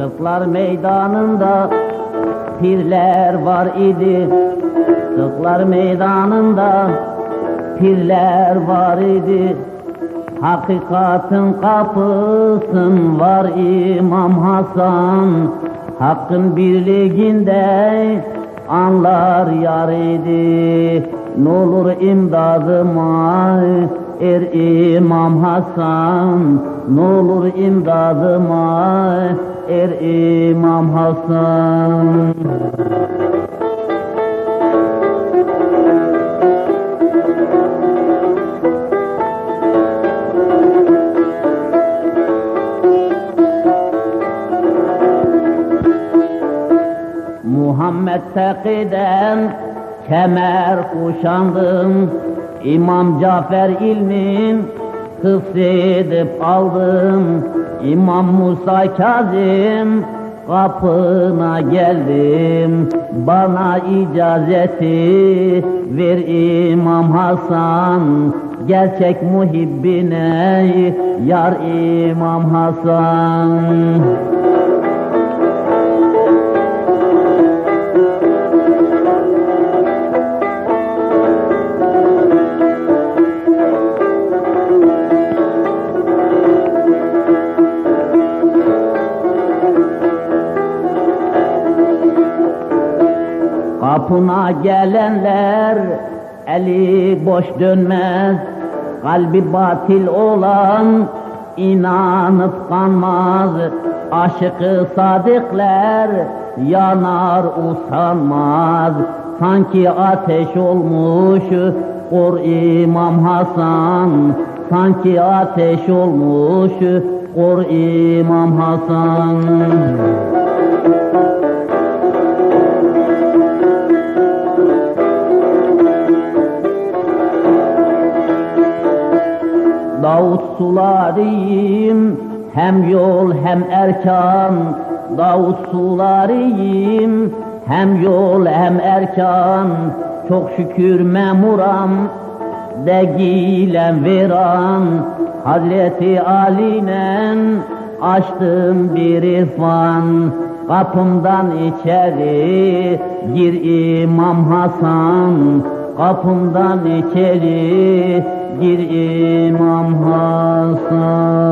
Kırklar meydanında pirler var idi. Kırklar meydanında pirler var idi. Hakikatin kapısın var İmam Hasan. Hakkın birliğinde anlar yar idi. Ne olur imdadıma er İmam Hasan. Ne olur imdadıma İmam Hasan. Muhammed Teki'den kemer kuşandım. İmam Cafer ilmin hıfzedip aldım İmam Musa Kazım. Kapına geldim Bana icazeti ver İmam Hasan. Gerçek muhibbine yar İmam Hasan Kapına gelenler eli boş dönmez. Kalbi batil olan inanıp kanmaz. Aşıkı sadıklar yanar usanmaz. Sanki ateş olmuş Kur İmam Hasan. Sanki ateş olmuş Kur İmam Hasan Davut sularıyım hem yol hem erkan. Davut sularıyım hem yol hem erkan. Çok şükür memuram. Degilen veran Hazreti Ali'nen açtım bir irfan. Kapımdan içeri gir İmam Hasan Kapımdan içeri gir İmam Hasan